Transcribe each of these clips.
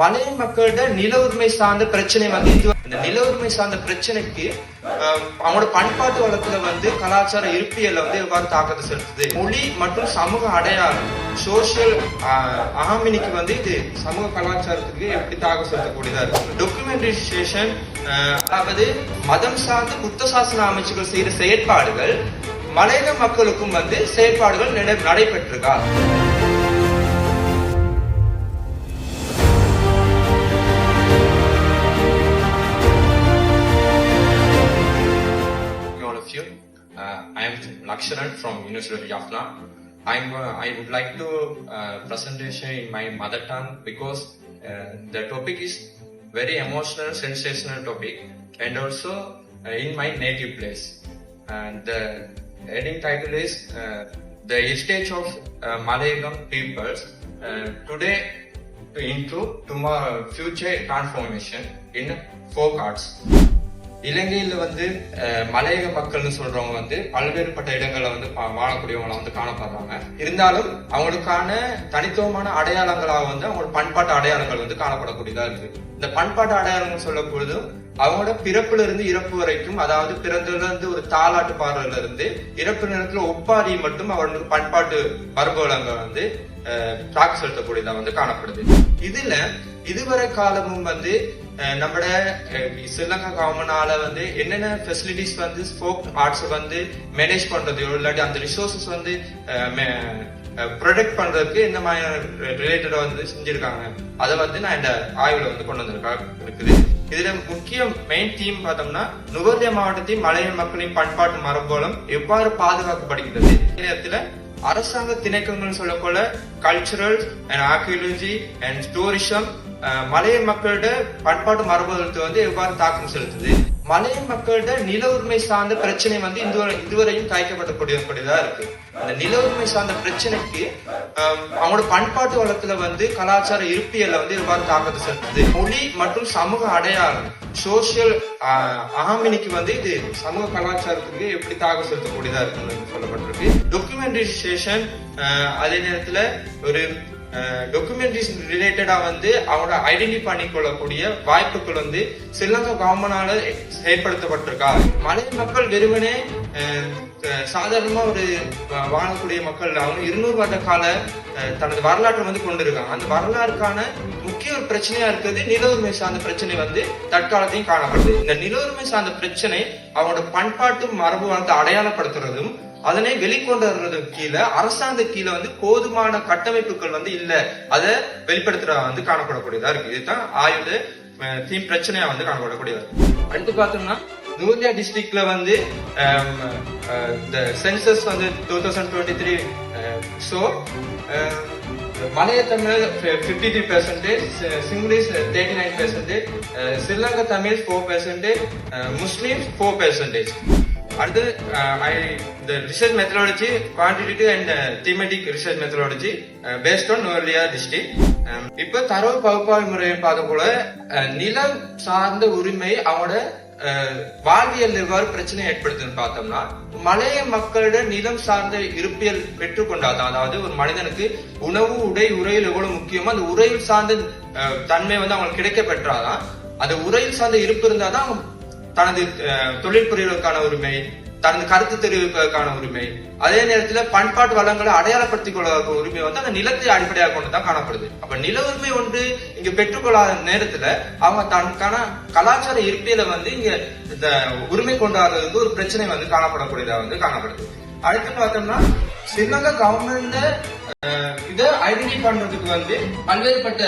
மலை மக்களோட நில உரிமை சார்ந்த பிரச்சனை வந்து இது இந்த நில உரிமை சார்ந்த பிரச்சனைக்கு அவங்களோட பண்பாட்டு வளத்துல வந்து கலாச்சார இருப்பியல்ல வந்து எவ்வாறு தாக்கத்தை செலுத்துது? மொழி மற்றும் சமூக அடையாளம் சோசியல் அகாமினிக்கு வந்து இது சமூக கலாச்சாரத்துக்கு எப்படி தாக்கம் செலுத்தக்கூடியதா இருக்கு? டாக்குமெண்டேஷன் அதாவது மதம் சார்ந்த புத்த சாசன அமைச்சுகள் செய்யற செயற்பாடுகள் மலையக மக்களுக்கும் வந்து செயற்பாடுகள் நடைபெற்றிருக்கா? Uh, I am Lakshanan from University of Jaffna. I'm, uh, I would like to uh, presentation in my mother tongue because uh, the topic is very emotional, sensational topic and also uh, in my native place. And the heading title is uh, The Heritage of Malayalam Peoples Today into tomorrow future transformation in folk arts. இலங்கையில வந்து மலையக மக்கள்னு சொல்றவங்க வந்து பல்வேறுபட்ட இடங்கள்ல வந்து பா- வாழக்கூடியவங்கள வந்து காணப்படுறாங்க. இருந்தாலும் அவங்களுக்கான தனித்துவமான அடையாளங்களாக வந்து அவங்களோட பண்பாட்டு அடையாளங்கள் வந்து காணப்படக்கூடியதா இருக்கு. இந்த பண்பாட்டு அடையாளங்கள் சொல்லும் அவங்களோட பிறப்புல இருந்து இறப்பு வரைக்கும் அதாவது பிறந்ததுல இருந்து ஒரு தாலாட்டு பாடல இருந்து இறப்பு நேரத்துல ஒப்பாரி மட்டும் அவங்களுக்கு பண்பாட்டு மரபுவளங்கள் வந்து தாக்கு செலுத்தக்கூடியதா வந்து காணப்படுது. இதுல இதுவரை காலமும் வந்து அஹ், நம்மட ஸ்ரீலங்கா கவர்மெண்டால வந்து என்னென்ன ஃபெசிலிட்டிஸ் வந்து ஸ்போக் ஆர்ட்ஸ் வந்து மேனேஜ் பண்றது இல்லாட்டி அந்த ரிசோர்சஸ் வந்து ப்ரொடெக்ட் பண்றதுக்கு இந்த மாதிரி ரிலேட்டடா வந்து செஞ்சிருக்காங்க அதை வந்து நான் இந்த ஆய்வுல வந்து கொண்டு வந்திருக்கா இருக்குது. இதுல முக்கிய மெயின் தீம் பார்த்தோம்னா நுவர்லியா மாவட்டத்தின் மலைய மக்களின் பண்பாட்டு மரபோலம் எவ்வாறு பாதுகாக்கப்படுகிறது நேரத்துல அரசாங்க திணைக்கங்கள் சொல்லப்போல cultural and archaeology and tourism மலைய மக்களோட பண்பாட்டு மரபுகளுக்கு வந்து எவ்வாறு தாக்கம் செலுத்துது? மலைய மக்களோட நில உரிமை சார்ந்த பிரச்சனை வந்து இதுவரை இதுவரையும் தாய்க்கப்படக்கூடியதா இருக்கு. அந்த நில உரிமை சார்ந்த பிரச்சனைக்கு அவங்களோட பண்பாட்டு வளத்துல வந்து கலாச்சார இருப்பியல்ல வந்து எவ்வாறு தாக்கத்தை செலுத்துது? மொழி மற்றும் சமூக அடையாளம் சோசியல் ஆமினிக்கு வந்து இது சமூக கலாச்சாரத்துக்கு எப்படி தாக்கம் செலுத்தக்கூடியதா இருக்குன்னு சொல்லப்பட்டிருக்கு. டாக்குமெண்டேஷன் அதே நேரத்துல ஒரு டாக்குமெண்ட்ரிஸ் ரிலேட்டடா வந்து அவங்கள ஐடென்டி பண்ணிக்கொள்ளக்கூடிய வாய்ப்புகள் வந்து ஸ்ரீலங்கா கவர்மெண்டால ஏற்படுத்தப்பட்டிருக்கா? மலை மக்கள் வெறுமனே சாதாரணமாக சாதாரணமா ஒரு வாழக்கூடிய மக்கள் அவங்க இருநூறு வருட கால தனது வரலாற்றை வந்து கொண்டிருக்காங்க. அந்த வரலாறுக்கான முக்கிய ஒரு பிரச்சனையா இருக்கிறது நிலவுரிமை சார்ந்த பிரச்சனை வந்து தற்காலத்தையும் காணப்படுது. இந்த நிலவுரிமை சார்ந்த பிரச்சனை அவங்களோட பண்பாட்டு மரபு வந்து அடையாளப்படுத்துறதும் அதனை வெளிக்கொண்டு வர்றதுக்கு கீழே அரசாங்க கீழே வந்து போதுமான கட்டமைப்புகள் வந்து இல்ல. அதை வெளிப்படுத்துறதா வந்து காணப்படக்கூடியதா இருக்கு. இதுதான் ஆயுத தீம் பிரச்சனையா வந்து காணப்படக்கூடியதா இருக்கு. அடுத்து பார்த்தோம்னா நூர்லியா டிஸ்ட்ரிக்ட்ல வந்து இந்த சென்சஸ் வந்து two thousand twenty three so Malaiya Tamil fifty three percentage சிங்கிலீஷ் thirty nine percentage Sri Lanka Tamil four percentage Muslims four percentage அடுத்து ஐ இந்த research methodology quantitative and thematic research methodology based on Nuwara Eliya district இப்போ தரவு பகுப்பாய்வு முறையை பார்த்த போல நிலம் சார்ந்த உரிமை அவனோட வாழ்வியல் எவ்வாறு பிரச்சனை ஏற்படுத்துன்னு பார்த்தோம்னா மலைய மக்களோட நிலம் சார்ந்த இருப்பியல் பெற்றுக்கொண்டாதான் அதாவது ஒரு மனிதனுக்கு உணவு உடை உரையில் எவ்வளவு முக்கியமோ அந்த உரையில் சார்ந்த தன்மை வந்து அவங்களுக்கு கிடைக்க பெற்றாதான் அந்த உரையில் சார்ந்த இருப்பு இருந்தாதான் அவங்க தனது தொழில் புரிவதற்கான உரிமை தனது கருத்து தெரிவிப்பதற்கான உரிமை அதே நேரத்துல பண்பாட்டு வளங்களை அடையாளப்படுத்திக் கொள்ள உரிமை வந்து அந்த நிலத்தை அடிப்படையாக கொண்டு தான் காணப்படுது. அப்ப நில உரிமை ஒன்று இங்க பெற்றுக்கொள்ளாத நேரத்துல அவங்க தனக்கான கலாச்சார இருப்பியலை வந்து இங்க இந்த உரிமை கொண்டாடுறதுக்கு ஒரு பிரச்சனை வந்து காணப்படக்கூடியதா வந்து காணப்படுது. அடுத்து பார்த்தோம்னா ஸ்ரீலங்கா கவர்மெண்ட் இதை ஐடென்டி பண்றதுக்கு வந்து பல்வேறுபட்ட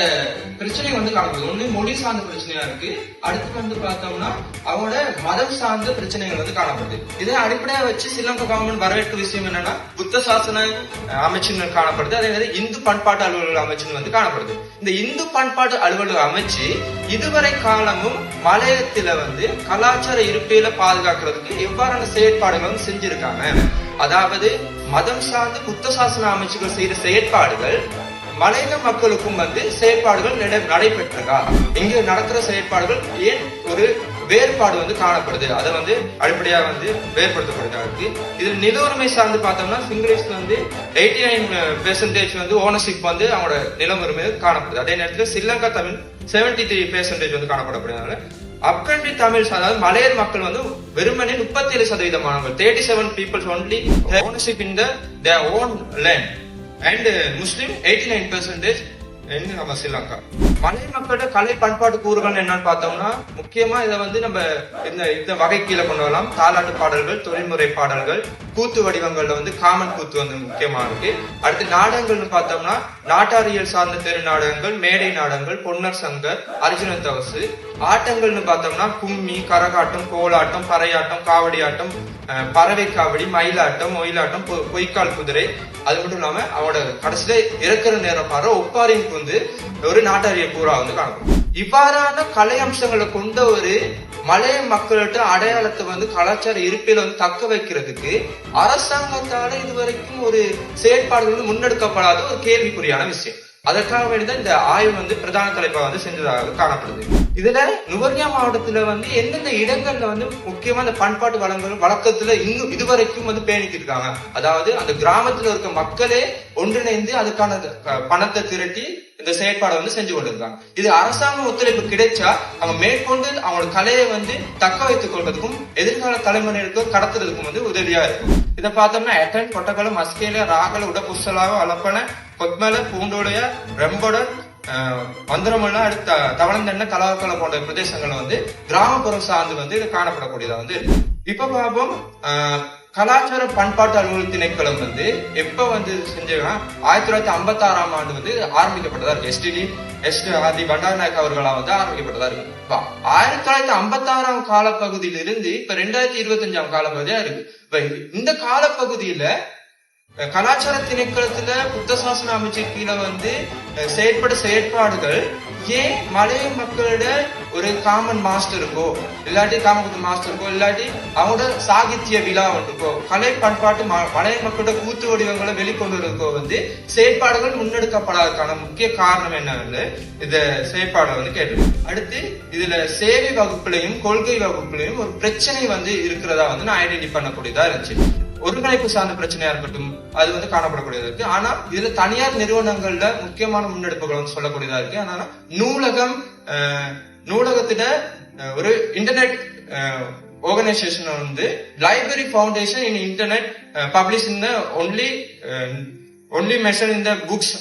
பிரச்சனை வந்து காணப்படுது. ஒண்ணு மொழி சார்ந்த பிரச்சனையா இருக்கு. அடுத்து வந்து பார்த்தோம்னா அவங்களோட மதம் சார்ந்த பிரச்சனைகள் வந்து காணப்படுது. இதை அடிப்படையா வச்சு ஸ்ரீலங்கா கவர்மெண்ட் வரவேற்ற விஷயம் என்னன்னா புத்த சாசன அமைச்சுன்னு காணப்படுது. அதே மாதிரி இந்து பண்பாட்டு அலுவலக அமைச்சுன்னு வந்து காணப்படுது. இந்த இந்து பண்பாட்டு அலுவலக அமைச்சு இதுவரை காலமும் மலையத்துல வந்து கலாச்சார இருப்பையில பாதுகாக்கிறதுக்கு எவ்வாறான செயற்பாடுகள் வந்து செஞ்சிருக்காங்க. அதாவது மதம் சார்ந்து புத்த சாசன அமைச்சுகள் செய்த செயற்பாடுகள் மலையக மக்களுக்கும் வந்து செயற்பாடுகள் நடைபெற்றதா? இங்கு நடக்கிற செயற்பாடுகள் ஏன் ஒரு வேறுபாடு வந்து காணப்படுது? அதை வந்து அடிப்படையா வந்து வேறுபடுத்தப்படுதா இருக்கு இதுல நில உரிமை சார்ந்து பார்த்தோம்னா சிங்களேஸ்ல வந்து எயிட்டி நைன் பெர்சன்டேஜ் வந்து ஓனர்ஷிப் வந்து அவங்களோட நிலம் உரிமை காணப்படுது. அதே நேரத்தில் Sri Lanka Tamil seventy three percentage வந்து காணப்படப்படுறதுனால அப்கண்ட்ரி தமிழ்ஸ் அதாவது மலையர் மக்கள் வந்து வெறுமனே முப்பத்தி ஏழு சதவீதமானவங்க thirty seven peoples only ownership in the own land and Muslim eighty nine percentage நம்ம ஸ்ரீலங்கா மலை மக்களோட கலை பண்பாட்டு கூறுகள் என்னன்னு பார்த்தோம்னா முக்கியமா இதை வந்து நம்ம இந்த இந்த வகை கீழே கொண்டு வரலாம். தாலாட்டு பாடல்கள் தொழில்முறை பாடல்கள் கூத்து வடிவங்கள்ல வந்து காமன் கூத்து வந்து முக்கியமா இருக்கு. அடுத்து நாடகங்கள்னு பார்த்தோம்னா நாட்டாரியல் சார்ந்த தெரு நாடகங்கள் மேடை நாடகங்கள் பொன்னர் சங்கர் அர்ஜுன தவசு. ஆட்டங்கள்னு பார்த்தோம்னா கும்மி கரகாட்டம் கோலாட்டம் பறையாட்டம் காவடி ஆட்டம் பறவை காவடி மயிலாட்டம் ஒயிலாட்டம் பொ- பொய்க்கால் குதிரை. அது மட்டும் இல்லாம அவனோட கடைசியில இறக்குற நேரம் பாரு ஒப்பாரின் வந்து ஒரு நாட்டாரியல் பூரா வந்து காணப்படும். இவ்வாறான கலை அம்சங்களை கொண்ட ஒரு மலைய மக்கள்கிட்ட அடையாளத்தை வந்து கலாச்சார இருப்பில வந்து தக்க வைக்கிறதுக்கு அரசாங்கத்தால இதுவரைக்கும் ஒரு செயற்பாடுகள் வந்து முன்னெடுக்கப்படாத ஒரு கேள்விக்குறியான விஷயம். அதற்காக வேண்டிதான் இந்த ஆய்வு வந்து பிரதான தலைப்பா வந்து செஞ்சதாக காணப்படுது. இதுல நுவர்ணியா மாவட்டத்துல வந்து எந்தெந்த இடங்கள்ல வந்து முக்கியமா இந்த பண்பாட்டு வளங்கள் வழக்கத்துல இன்னும் இதுவரைக்கும் வந்து பேணிட்டு இருக்காங்க. அதாவது அந்த கிராமத்துல இருக்க மக்களே ஒன்றிணைந்து அதுக்கான பணத்தை திரட்டி இந்த செயற்பாடை வந்து செஞ்சு கொண்டிருக்காங்க இது அரசாங்க ஒத்துழைப்பு கிடைச்சா அவங்க மேற்கொண்டு அவங்களோட கலையை வந்து தக்க வைத்துக் கொள்வதற்கும் எதிர்கால தலைமுறைகளுக்கும் கடத்துறதுக்கும் வந்து உதவியா இருக்கும். இதை பார்த்தோம்னா எட்டன் கொட்டக்கலம் மஸ்கேல ராகல உடபுசலாக அலப்பன கொத்மல பூண்டோடைய ரெம்பொட மந்திரமல்ல அடுத்த தவளந்தெண்ண கலாக்கலை போன்ற பிரதேசங்களை வந்து கிராமப்புறம் சார்ந்து வந்து இது காணப்படக்கூடியதா வந்து இப்ப பாப்போம் ஆஹ், கலாச்சார பண்பாட்டு அலுவலக திணைக்களம் வந்து எப்ப வந்து செஞ்சாங்கன்னா ஆயிரத்தி தொள்ளாயிரத்தி ஐம்பத்தி ஆறாம் ஆண்டு வந்து ஆரம்பிக்கப்பட்டதா இருக்கு எஸ்டிடி எஸ் ஆதி பண்டாரநாயக் அவர்களால் வந்து ஆரம்பிக்கப்பட்டதா இருக்கு இப்ப ஆயிரத்தி தொள்ளாயிரத்தி ஐம்பத்தி ஆறாம் காலப்பகுதியிலிருந்து இப்ப ரெண்டாயிரத்தி இருபத்தி அஞ்சாம் காலப்பகுதியா இருக்கு. இப்ப இந்த காலப்பகுதியில கலாச்சார திணைக்களத்துல புத்த சாசன அமைச்சர் கீழே வந்து செயற்பட செயற்பாடுகள் ஏன் மலைய மக்களோட ஒரு காமன் மாஸ்டருக்கோ இல்லாட்டி காமகுத்து மாஸ்டருக்கோ இல்லாட்டி அவங்களோட சாகித்ய விழா ஒன்றுக்கோ கலை பண்பாட்டு மலைய மக்களோட கூத்து வடிவங்களை வெளிக்கொண்டுறதுக்கோ வந்து செயற்பாடுகள் முன்னெடுக்கப்படாததுக்கான முக்கிய காரணம் என்னன்னு இந்த செயற்பாடை வந்து கேட்டு அடுத்து இதுல சேவை வகுப்புலையும் கொள்கை வகுப்புலையும் ஒரு பிரச்சனை வந்து இருக்கிறதா வந்து நான் ஐடென்டி பண்ணக்கூடியதா இருந்துச்சு. ஒருங்கிணைப்பு சார்ந்த பிரச்சனையா இருக்கட்டும் அது வந்து காணப்படக்கூடியதா இருக்கு. ஆனா இதுல தனியார் நிறுவனங்கள்ல முக்கியமான முன்னெடுப்புகள் வந்து சொல்லக்கூடியதா இருக்கு. ஆனா நூலகம் நூலகத்திட ஒரு இன்டர்நெட் ஆர்கனைசேஷன் வந்து library foundation in internet publish in the only only measure in the books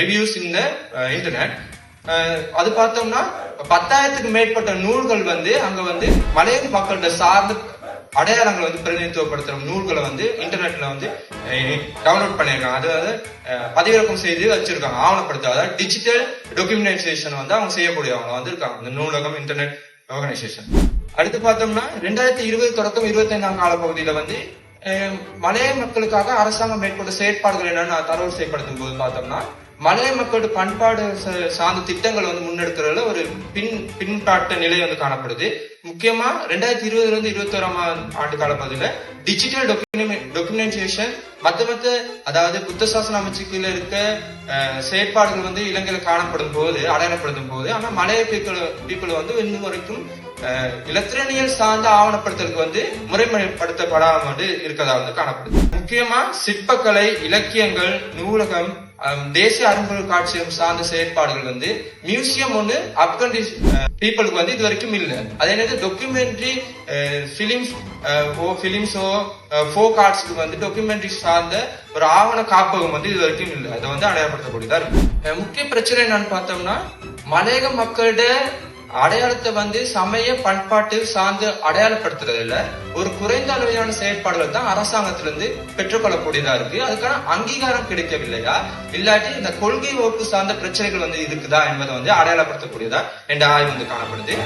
reviews in internet அது பார்த்தோம்னா பத்தாயிரத்துக்கு மேற்பட்ட நூல்கள் வந்து அங்க வந்து மலையக மக்கள்கிட்ட சார்ந்து அடையாளங்களை வந்து பிரதிநிதித்துவப்படுத்துற நூல்களை வந்து இன்டர்நெட்ல வந்து டவுன்லோட் பண்ணியிருக்காங்க. அதாவது பதிவிறக்கம் செய்து வச்சிருக்காங்க. ஆவணப்படுத்த அதாவது டிஜிட்டல் டாக்குமெண்டைசேஷன் வந்து அவங்க செய்யக்கூடியவங்க வந்து இருக்காங்க இந்த நூலகம் இன்டர்நெட் ஆர்கனைசேஷன் அடுத்து பார்த்தோம்னா ரெண்டாயிரத்தி இருபது தொடக்கம் இருபத்தி ஐந்தாம் காலப்பகுதியில வந்து அஹ், மலைய மக்களுக்காக அரசாங்கம் மேற்கொண்ட செயற்பாடுகள் என்னன்னு தரவு செய்யப்படுத்தும் போது பார்த்தோம்னா மலைய மக்களோட பண்பாடு சார்ந்த திட்டங்களை வந்து முன்னெடுக்கிறதுல ஒரு பின் பின்பாட்ட நிலை வந்து காணப்படுது. முக்கியமா ரெண்டாயிரத்தி இருபதுல இருந்து இருபத்தி ஓராம் ஆண்டு காலப்பகுதியில டிஜிட்டல் டாக்குமெண்டேஷன் மத்த மத்த அதாவது புத்த சாசன அமைச்சுக்குள்ள இருக்க செயற்பாடுகள் வந்து இலங்கையில காணப்படும் போது அடையாளப்படுத்தும் போது ஆனா மலைய பீப்புள் பீப்புள் வந்து இன்னும் வரைக்கும் இலத்திரனியல் சார்ந்த ஆவணப்படுத்தலுக்கு வந்து முறைமைப்படுத்தப்படாம வந்து இருக்கதா வந்து காணப்படுது. முக்கியமா சிற்பக்கலை இலக்கியங்கள் நூலகம் தேசிய அரும்பொருள் காட்சியம் சார்ந்த செயற்பாடுகள் வந்து மியூசியம் ஒன்று அப்கண்டி பீப்புளுக்கு வந்து இது வரைக்கும் இல்லை. அதே நேரத்தில் டாக்குமெண்ட்ரி ஃபிலிம்ஸ் ஓ ஃபிலிம்ஸோ ஃபோக் ஆர்ட்ஸ்க்கு வந்து டாக்குமெண்ட்ரி சார்ந்த ஒரு ஆவண காப்பகம் வந்து இது வரைக்கும் இல்லை. அதை வந்து அடையாளப்படுத்தக்கூடியதா இருக்கு. முக்கிய பிரச்சனை என்னன்னு பார்த்தோம்னா மலையக மக்களோட அடையாளத்தை வந்து சமய பண்பாட்டு சார்ந்து அடையாளப்படுத்துறதுல ஒரு குறைந்த அளவிலான செயற்பாடுகள் தான் அரசாங்கத்திலிருந்து பெற்றுக்கொள்ளக்கூடியதா இருக்கு. அதுக்கான அங்கீகாரம் கிடைக்கவில்லையா? இல்லாட்டி இந்த கொள்கை வகுப்பு சார்ந்த பிரச்சனைகள் வந்து இருக்குதா என்பதை வந்து அடையாளப்படுத்தக்கூடியதா என்ற ஆய்வு வந்து காணப்படுது.